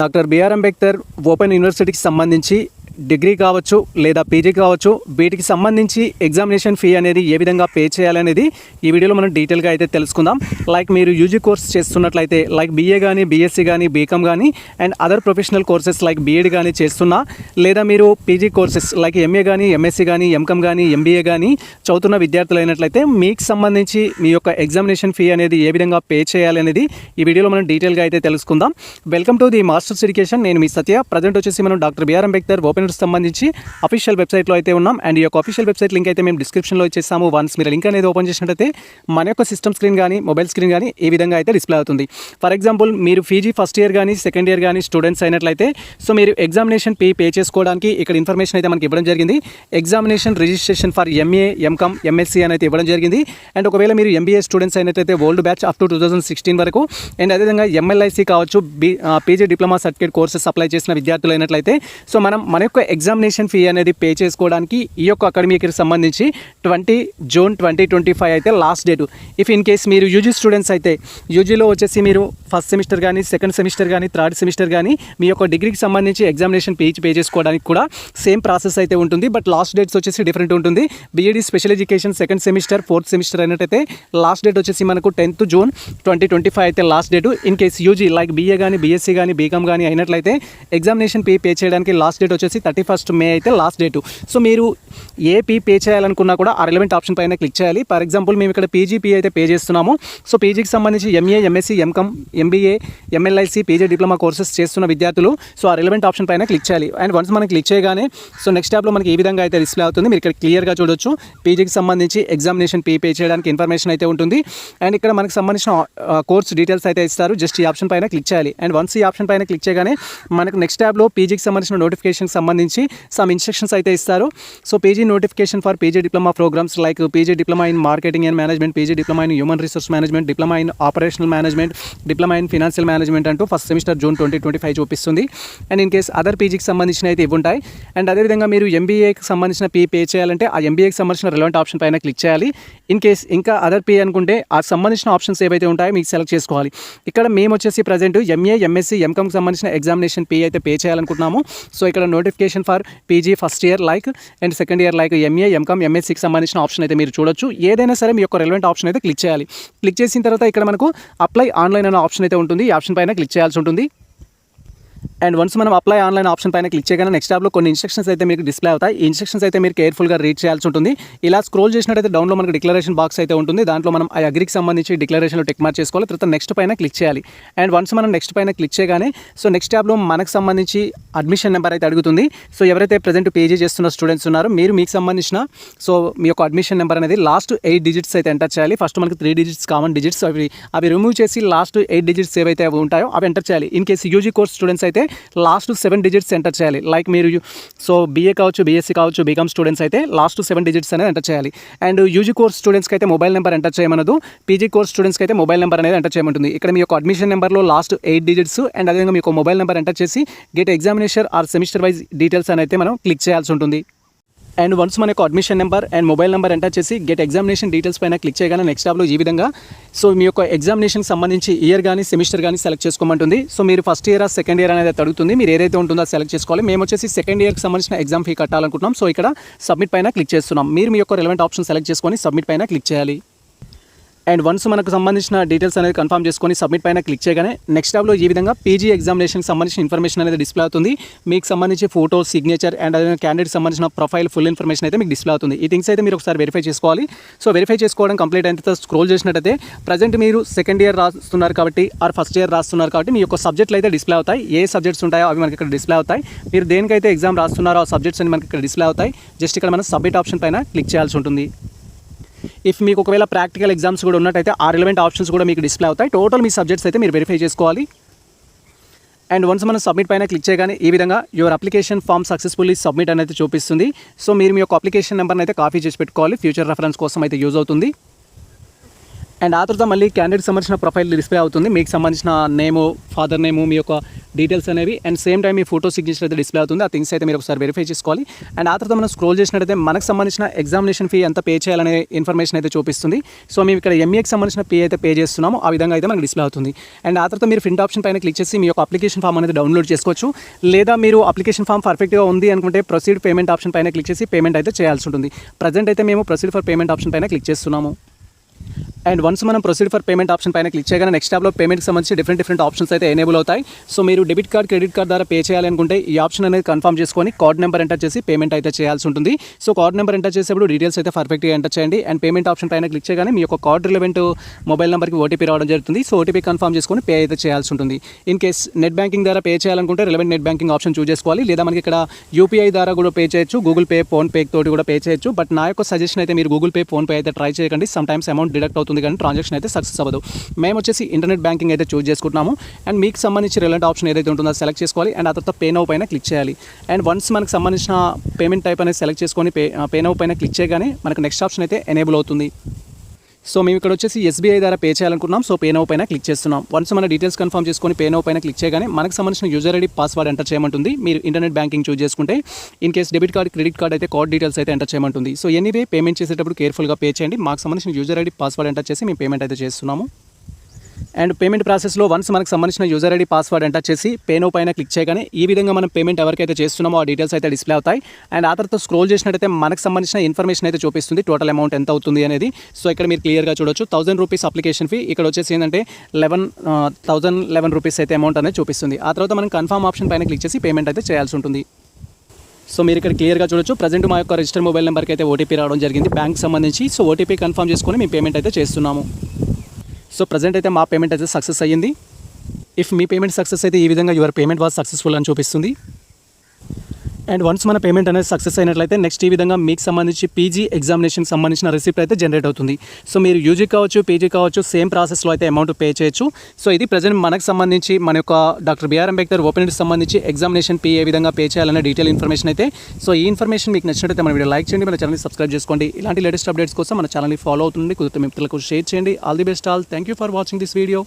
Doctor BR Ambedkar open యూనివర్సిటీకి సంబంధించి degree కావచ్చు లేదా పీజీ కావచ్చు వీటికి సంబంధించి ఎగ్జామినేషన్ ఫీ అనేది ఏ విధంగా పే చేయాలనేది ఈ వీడియోలో మనం డీటెయిల్గా అయితే తెలుసుకుందాం. లైక్ మీరు యూజీ కోర్స్ చేస్తున్నట్లయితే లైక్ బీఏ కానీ బీఎస్సీ కానీ బీకామ్ కానీ and other professional courses like BEd కానీ చేస్తున్నా. లేదా మీరు పీజీ కోర్సెస్ లైక్ ఎంఏ కానీ ఎంఎస్సీ కానీ ఎంకామ్ కానీ ఎంబీఏ కానీ చదువుతున్న విద్యార్థులు అయినట్లయితే మీకు సంబంధించి మీ యొక్క ఎగ్జామినేషన్ ఫీ అనేది ఏ విధంగా పే చేయాలనేది ఈ వీడియోలో మనం డీటెయిల్గా అయితే తెలుసుకుందాం. Welcome to the masters education. నేను మీ సత్య. ప్రజెంట్ వచ్చేసి మనం డాక్టర్ బిఆర్ అంబేద్కర్ ఓపెన్ సంబంధించి అఫీషియల్ వెబ్సైట్లో అయితే ఉన్నాం. అండ్ ఈ యొక్క అఫీషియల్ వెబ్సైట్ లింక్ అయితే మేము డిస్క్రిప్షన్లో ఇచ్చేసాము వన్స్ మీరు లింక్ అనేది ఓపెన్ చేసినట్టయితే మన యొక్క సిస్టమ్ స్క్రీన్ కానీ మొబైల్ స్క్రీన్ కానీ ఈ విధంగా అయితే డిస్ప్లే అవుతుంది. ఫర్ ఎగ్జాంపుల్ మీరు పీజీ ఫస్ట్ ఇయర్ కానీ సెకండ్ ఇయర్ కానీ స్టూడెంట్స్ అయినట్లయితే సో మీరు ఎగ్జామినేషన్ పే పే చేసుకోవడానికి ఇక్కడ ఇన్ఫర్మేషన్ అయితే మనకి ఇవ్వడం జరిగింది. Examination registration for MA MCom MSc అని అయితే ఇవ్వడం జరిగింది. అండ్ ఒకవేళ మీరు ఎంబీఏ స్టూడెంట్స్ అయినట్లయితే old batch up to two thousand sixteen వరకు అండ్ అదేవిధంగా ఎంఎల్ఐసి కావచ్చు B PG diploma certificate courses apply చేసిన విద్యార్థులు అయినట్లయితే సో మనం మన యొక్క ఎగ్జామినేషన్ ఫీ అనేది పే చేసుకోవడానికి ఈ యొక్క అకాడమీకి సంబంధించి twenty June twenty twenty five అయితే last date. If in case మీరు యూజీ స్టూడెంట్స్ అయితే యూజీలో వచ్చేసి మీరు ఫస్ట్ సెమిస్టర్ కానీ సెకండ్ సెమిస్టర్ కానీ థర్డ్ సెమిస్టర్ కానీ మీ యొక్క డిగ్రీకి సంబంధించి ఎగ్జామినేషన్ పే పే చేసుకోవడానికి కూడా సేమ్ ప్రాసెస్ అయితే ఉంటుంది. బట్ లాస్ట్ డేట్స్ వచ్చేసి డిఫరెంట్ ఉంటుంది. BEd special education second semester fourth semester అయినట్టయితే లాస్ట్ డేట్ వచ్చేసి మనకు tenth June twenty twenty five అయితే last date. In case UG like BA కానీ బీఎస్సీ కానీ బీకామ్ కానీ అయినట్లయితే ఎగ్జామినేషన్ పే పే చేయడానికి లాస్ట్ డేట్ వచ్చేసి థర్టీ ఫస్ట్ మే అయితే లాస్ట్ డేటు సో మీరు ఏ పీ పే చేయాలనుకున్నా కూడా ఆ రిలవెంట్ ఆప్షన్ పైన క్లిక్ చేయాలి. ఫర్ ఎగ్జాంపుల్ మేము ఇక్కడ పీజీపీ అయితే పే చేస్తున్నాము. సో పీజీకి సంబంధించి MA MSc MCom MBA MLISc PG diploma courses చేస్తున్న విద్యార్థులు సో ఆ రిలవెంట్ ఆప్షన్ పైన క్లిక్ చేయాలి. అండ్ వన్స్ మనం క్లిక్ చేయగానే సో నెక్స్ట్ ట్యాబ్లో మనకి ఈ విధంగా అయితే డిస్ప్లే అవుతుంది. మీరు ఇక్కడ క్లియర్గా చూడొచ్చు. పీజీకి సంబంధించి ఎగ్జామినేషన్ పే పే చేయడానికి ఇన్ఫర్మేషన్ అయితే ఉంటుంది. అండ్ ఇక్కడ మనకి సంబంధించిన కోర్స్ డీటెయిల్స్ అయితే ఇస్తారు. జస్ట్ ఈ ఆప్షన్ పైన క్లిక్ చేయాలి. అండ్ వన్స్ ఈ ఆప్షన్ పైన క్లిక్ చేయగానే మనకు నెక్స్ట్ ట్యాబ్లో పీజీకి సంబంధించిన నోటిఫికేషన్కి సంబంధించి సంబంధించి సమ్ ఇన్స్ట్రక్షన్స్ అయితే ఇస్తారు. So PG notification for PG diploma programmes like PG diploma in marketing and management PG diploma in human resource management diploma in operational management diploma in financial management అంటూ first semester June twenty twenty five చూపిస్తుంది and in case other పీజీకి సంబంధించిన అయితే ఇవి ఉంటాయి and అదేవిధంగా మీరు ఎంబీఏకి సంబంధించిన పీ పే చేయాలంటే ఆ ఎంబీఏకి సంబంధించిన రిలవెంట్ ఆప్షన్ పైన క్లిక్ చేయాలి. ఇన్ కేస్ ఇంకా అదర్ పే అనుకుంటే ఆ సంబంధించిన ఆప్షన్స్ ఏవైతే ఉంటాయో మీకు సెలెక్ట్ చేసుకోవాలి. ఇక్కడ మేము వచ్చేసి ప్రజెంట్ ఎంఏ ఎంఎస్సీ ఎంకామ్కి సంబంధించిన ఎగ్జామినేషన్ పే అయితే పే చేయాలనుకుంటున్నాము. సో ఇక్కడ notification for PG first year like and second year like MA MCom ఎంఎస్సికి సంబంధించిన ఆప్షన్ అయితే మీరు చూడొచ్చు. ఏదైనా సరే మీ యొక్క రెలవెంట్ ఆప్షన్ అయితే క్లిక్ చేయాలి. క్లిక్ చేసిన తర్వాత ఇక్కడ మనకు అప్లై ఆన్లైన్ అనే ఆప్షన్ అయితే ఉంటుంది. ఈ ఆప్షన్ పైన క్లిక్ చేయాల్సి ఉంటుంది. అండ్ వన్స్ మనం అప్లై ఆన్లైన్ ఆప్షన్ పైన క్లిక్ చేయగానే నెక్స్ట్ ట్యాబ్లో కొన్ని ఇన్స్ట్రక్షన్స్ అయితే మీకు డిస్ప్లే అవుతాయి. ఈ ఇన్స్ట్రక్షన్స్ అయితే మీరు కేర్ఫుల్గా రీడ్ చేయాల్సి ఉంటుంది. ఇలా స్క్రోల్ చేసినట్టయితే డౌన్లో మనకి డిక్లరేషన్ బాక్స్ అయితే ఉంటుంది. దాంట్లో మనం ఆ అగ్రికి సంబంధించి డిక్లరేషన్లో టెక్ మార్క్ చేసుకోవాలి. తర్వాత నెక్స్ట్ పైన క్లిక్ చేయాలి. అండ్ వన్స్ మనం నెక్స్ట్ పైన క్లిక్ చేయగానే సో నెక్స్ట్ ట్యాబ్లో మనకు సంబంధించి అడ్మిషన్ నెంబర్ అయితే అడుగుతుంది. సో ఎవరైతే ప్రజెంట్ పేజీ చేస్తున్న స్టూడెంట్స్ ఉన్నారో మీరు మీకు సంబంధించిన సో మీ యొక్క అడ్మిషన్ నెంబర్ అనేది లాస్ట్ ఎయిట్ డిజిట్స్ అయితే ఎంటర్ చేయాలి. ఫస్ట్ మనకి త్రీ డిజిట్స్ కామన్ డిజిట్స్ అవి అవి రిమూవ్ చేసి లాస్ట్ ఎయిట్ డిజిట్స్ ఏవైతే ఉంటాయో అవి ఎంటర్ చేయాలి. In case UG course students అయితే లాస్ట్ సెవెన్ డిజిట్స్ ఎంటర్ చేయాలి. లైక్ మీరు సో బీఏ కావచ్చు బీఎస్సీ కావచ్చు బీకామ్ స్టూడెంట్స్ అయితే లాస్ట్ సెవెన్ డిజిట్స్ అనేది ఎంటర్ చేయాలి. అండ్ యూజీ కోర్స్ స్టూడెంట్స్కి అయితే మొబైల్ నెంబర్ ఎంటర్ చేయమనదు. పీజీ కోర్స్ స్టూడెంట్స్కి అయితే మొబైల్ నెంబర్ అనేది ఎంటర్ చేయమంటుంది. ఇక్కడ మీ యొక్క అడ్మిషన్ నెంబర్లో లాస్ట్ ఎయిట్ డిజిట్స్ అండ్ అదేవిధంగా మీకు మొబైల్ నెంబర్ ఎంటర్ చేసి get examination or semester wise details అని అయితే మనం క్లిక్ చేయాల్సి ఉంటుంది. అండ్ వన్స్ మనకు admission number and mobile number enter చేసి గెట్ ఎగ్జామినేషన్ డీటెయిల్స్ పైన క్లిక్ చేయగానే నెక్స్ట్ టాబ్లో ఈ విధంగా. సో మీ యొక్క ఎగ్జామినేషన్ సంబంధించి ఇయర్ కానీ సెమిస్టర్ కానీ సెలెక్ట్ చేసుకోమంటుంది. సో మీరు ఫస్ట్ ఇయర్ సెకండ్ ఇయర్ అనేది అడుగుతుంది మీరు ఏదైతే ఉంటుందో సెలెక్ట్ చేసుకోవాలి. మేము వచ్చేసి సెకండ్ ఇయర్కి సంబంధించిన ఎగ్జామ్ ఫీ కట్టాలనుకుంటున్నాం. సో ఇక్కడ సబ్మిట్ పైన క్లిక్ చేస్తున్నాం. మీరు మీ యొక్క రిలవెంట్ ఆప్షన్ సెలెక్ట్ చేసుకొని సబ్మిట్ పైన క్లిక్ చేయాలి. అండ్ వన్స్ మనకు సంబంధించిన డీటెయిల్స్ అనేది కన్ఫర్మ్ చేసుకొని సబ్మిట్ పైన క్లిక్ చేయగానే నెక్స్ట్ టాబ్లో ఈ విధంగా పీజీ ఎగ్జామినేషన్కి సంబంధించిన ఇన్ఫర్మేషన్ అనేది డిస్ప్లే అవుతుంది. మీకు సంబంధించి ఫోటో సిగ్నేచర్ అండ్ అదే క్యాండిడేట్ సంబంధించిన ప్రొఫైల్ ఫుల్ ఇన్ఫర్మేషన్ అయితే మీకు డిస్ప్లే అవుతుంది. ఈ థింగ్స్ అయితే మీరు ఒకసారి వెరిఫై చేసుకోవాలి. సో వెరిఫై చేసుకోవడం కంప్లీట్ అయిన తర్వాత స్క్రోల్ చేసినట్టయితే ప్రజెంట్ మీరు సెకండ్ ఇయర్ రాస్తున్నారు కాబట్టి ఆర్ ఫస్ట్ ఇయర్ రాస్తున్నారు కాబట్టి మీ యొక్క సబ్జెక్టులు అయితే డిస్ప్లే అవుతాయి. ఏ సబ్జెక్ట్స్ ఉంటాయో అవి మనకి ఇక్కడ డిస్ప్లే అవుతాయి. మీరు దేనికైతే ఎగ్జామ్ రాస్తున్నారో ఆ సబ్జెక్ట్స్ అని మనకి ఇక్కడ డిస్ప్లే అవుతాయి. జస్ట్ ఇక్కడ మనం సబ్మిట్ ఆప్షన్ పైన క్లిక్ చేయాల్సి ఉంటుంది. ఇఫ్ మీకు ఒకవేళ ప్రాక్టికల్ ఎగ్జామ్స్ కూడా ఉన్నట్టయితే ఆ రిలవెంట్ ఆప్షన్స్ కూడా మీకు డిస్ప్లే అవుతాయి. టోటల్ మీ సబ్జెక్ట్స్ అయితే మీరు వెరిఫై చేసుకోవాలి. అండ్ వన్స్ మనం సబ్మిట్ పైన క్లిక్ చేయగానే ఈ విధంగా your application form successfully submit అనేది చూపిస్తుంది. సో మీరు మీ యొక్క అప్లికేషన్ నెంబర్ని అయితే కాపీ చేసి పెట్టుకోవాలి. ఫ్యూచర్ రెఫరెన్స్ కోసం అయితే యూజ్ అవుతుంది. అండ్ ఆ తర్వాత మళ్ళీ క్యాండిడేట్ సంబంధించిన ప్రొఫైల్ డిస్ప్లే అవుతుంది. మీకు సంబంధించిన నేము ఫాదర్ నేము మీ యొక్క డీటెయిల్స్ అనేవి. అండ్ సేమ్ టైం మీ ఫోటో సిగ్నేచర్ అయితే డిస్ప్లే అవుతుంది. ఆ థింగ్స్ అయితే మీరు ఒకసారి వెరిఫై చేసుకోవాలి. అండ్ ఆ తర్వాత మనం స్క్రోల్ చేసినట్టయితే మనకు సంబంధించిన ఎగ్జామినేషన్ ఫీ ఎంత పే చేయాలనే ఇన్ఫర్మేషన్ అయితే చూపిస్తుంది. సో మేము ఇక్కడ ఎంఏకి సంబంధించిన పే అయితే పే చేస్తున్నాము. ఆ విధంగా అయితే మనకు డిస్ప్లే అవుతుంది. అండ్ ఆ తర్వాత మీరు ప్రింట్ ఆప్షన్ పైన క్లిక్ చేసి మీ యొక్క అప్లికేషన్ ఫామ్ అనేది డౌన్లోడ్ చేసుకోవచ్చు. లేదా మీరు అప్లికేషన్ ఫామ్ పర్ఫెక్ట్గా ఉంది అనుకుంటే ప్రొసీడ్ పేమెంట్ ఆప్షన్ పైన క్లిక్ చేసి పేమెంట్ అయితే చేయాల్సి ఉంటుంది. ప్రజెంట్ అయితే మేము ప్రొసీడ్ ఫర్ పేమెంట్ ఆప్షన్ పైన క్లిక్ చేస్తున్నాము. అండ్ వన్స్ మనం ప్రొసీడ్ ఫర్ పేమెంట్ ఆప్షన్ పైన క్లిక్ చేయగానే నెక్స్ట్ ట్యాబ్లో పేమెంట్కి సంబంధించి డిఫరెంట్ డిఫరెంట్ ఆప్షన్స్ అయితే ఎనేబుల్ అవుతాయి. సో మీరు డెబిట్ కార్డ్ క్రెడిట్ కార్డ్ ద్వారా పే చేయాలనుకుంటే ఈ ఆప్షన్ అనేది కన్ఫర్మ్ చేసుకొని కార్డ్ నెంబర్ ఎంటర్ చేసి పేమెంట్ అయితే చేయాల్సి ఉంటుంది. సో కార్డ్ నెంబర్ ఎంటర్ చేసేప్పుడు డీటెయిల్స్ అయితే పర్ఫెక్ట్గా ఎంటర్ చేయండి. అండ్ పేమెంట్ ఆప్షన్ పైన క్లిక్ చేయగానే మీ యొక్క కార్డ్ రిలవెంట్ మొబైల్ నెంబర్కి ఓటీపీ రావడం జరుగుతుంది. సో ఓటీపీ కన్ఫర్మ్ చేసుకొని పే అయితే చేయాల్సి ఉంటుంది. ఇన్ కేస్ నెట్ బ్యాంకింగ్ ద్వారా పే చేయాలనుకుంటే relevant net banking option choose చేసుకోవాలి. లేదా మనకి ఇక్కడ యూపీఐ ద్వారా కూడా పే చేయొచ్చు. గూగుల్ పే ఫోన్ పే తోటి కూడా పే చేయొచ్చు. బట్ నా యొక్క సజెషన్ అయితే మీరు గూగుల్ పే ఫోన్పే అయితే ట్రై చేయకండి. సమ్ టైమ్స్ అమౌంట్ డిడక్ట్ అవుతుంది కానీ ట్రాన్సాక్షన్ అయితే సక్సెస్ అవ్వదు. మేము వచ్చేసి ఇంటర్నెట్ బ్యాంకింగ్ అయితే చూస్ చేసుకుంటున్నాము. అండ్ మీకు సంబంధించి రిలెంట్ ఆప్షన్ ఏదైతే ఉంటుందో సెలెక్ట్ చేసుకోవాలి. అండ్ ఆ తర్వాత పే నౌ పైన క్లిక్ చేయాలి. అండ్ వన్స్ మనకు సంబంధించిన పేమెంట్ టైప్ అనేది సెలెక్ట్ చేసుకొని పే పే నౌ పైన క్లిక్ చేయగానే మనకు నెక్స్ట్ ఆప్షన్ అయితే ఎనేబుల్ అవుతుంది. సో మేము ఇక్కడ వచ్చేసి ఎస్బీఐ ద్వారా పే చేయాలనుకున్నాం సో పే నౌ పైన క్లిక్ చేస్తున్నాం. వన్స్ మన డీటెయిల్స్ కన్ఫర్మ్ చేసుకొని పే నౌ పైన క్లిక్ చేయగానే మనకు సంబంధించిన యూజర్ ఐడి పాస్వర్డ్ ఎంటర్ చేయమంటుంది. మీరు ఇంటర్నెట్ బ్యాంకింగ్ చూస్ చేసుకుంటే in case debit card credit card అయితే కార్డ్ డీటెయిల్స్ అయితే ఎంటర్ చేయమంటుంది. సో ఎనీవే పేమెంట్ చేసేటప్పుడు కేర్ఫుల్గా పే చేయండి. మాకు సంబంధించిన యూజర్ ఐడి పాస్వర్డ్ ఎంటర్ చేసి మేము పేమెంట్ అయితే చేస్తున్నాము. అండ్ పేమెంట్ ప్రాసెస్లో వన్స్ మనకు సంబంధించిన యూజర్ ఐడి పాస్వర్డ్ ఎంటర్ చేసి పేనో పైన క్లిక్ చేయగానే ఈ విధంగా మనం పేమెంట్ ఎవరికైతే చేస్తున్నామో ఆ డీటెయిల్స్ అయితే డిస్ప్లే అవుతాయి. అండ్ ఆ తర్వాత స్క్రోల్ చేసినట్టయితే మనకు సంబంధించిన ఇన్ఫర్మేషన్ అయితే చూపిస్తుంది టోటల్ అమౌంట్ ఎంత అవుతుంది అనేది. సో ఇక్కడ మీరు క్లియర్గా చూడొచ్చు. Thousand rupees application fee. ఇక్కడ వచ్చేసి ఏంటంటే లెవెన్ థౌసండ్ లెవెన్ రూపీస్ అయితే అమౌంట్ అనేది చూపిస్తుంది. ఆ తర్వాత మనం కన్ఫర్మ్ ఆప్షన్ పైన క్లిక్ చేసి పేమెంట్ అయితే చేయాల్సి ఉంటుంది. సో మీరు ఇక్కడ క్లియర్గా చూడొచ్చు. ప్రజెంట్ మా యొక్క రిజిస్టర్ మొబైల్ నెంబర్కి అయితే ఓటీపీ రావడం జరిగింది. బ్యాంక్ సంబంధించి. సో ఓటీపీ కన్ఫర్మ్ చేసుకొని మేము పేమెంట్ అయితే చేస్తున్నాము. సో ప్రజెంట్ అయితే మా పేమెంట్ అయితే సక్సెస్ అయ్యింది. ఇఫ్ మీ పేమెంట్ సక్సెస్ అయితే ఈ విధంగా యువర్ పేమెంట్ వాజ్ సక్సెస్ఫుల్ అని చూపిస్తుంది. అండ్ వన్స్ మన పేమెంట్ అనేది సక్సెస్ అయినట్లయితే నెక్స్ట్ ఈ విధంగా మీకు సంబంధించి పీజీ ఎగ్జామినేషన్ సంబంధించిన రిసిప్ట్ అయితే జనరేట్ అవుతుంది. సో మీరు యూజీ కావచ్చు పీజీ కావచ్చు సేమ్ ప్రాసెస్లో అయితే అమౌంట్ పే చేయొచ్చు. సో ఇది ప్రజెంట్ మనకు సంబంధించి మన యొక్క డాక్టర్ బిఆర్ అంబేద్కర్ ఓపెన్ సంబంధించి ఎగ్జామినేషన్ పీ ఏ విధంగా పే చేయాలనే డీటెయిల్ ఇన్ఫర్మేషన్ అయితే. సో ఈ ఇన్ఫర్మేషన్ మీకు నచ్చినట్లయితే మన వీడియో లైక్ చేయండి మన ఛానల్ని సబ్స్క్రైబ్ చేసుకోండి. ఇలాంటి లేటెస్ట్ అప్డేట్స్ కోసం మన ఛానల్ని ఫాలో అవుతుంది కుదిరితే మిత్రులకు షేర్ చేయండి. All the best all thank you for watching this video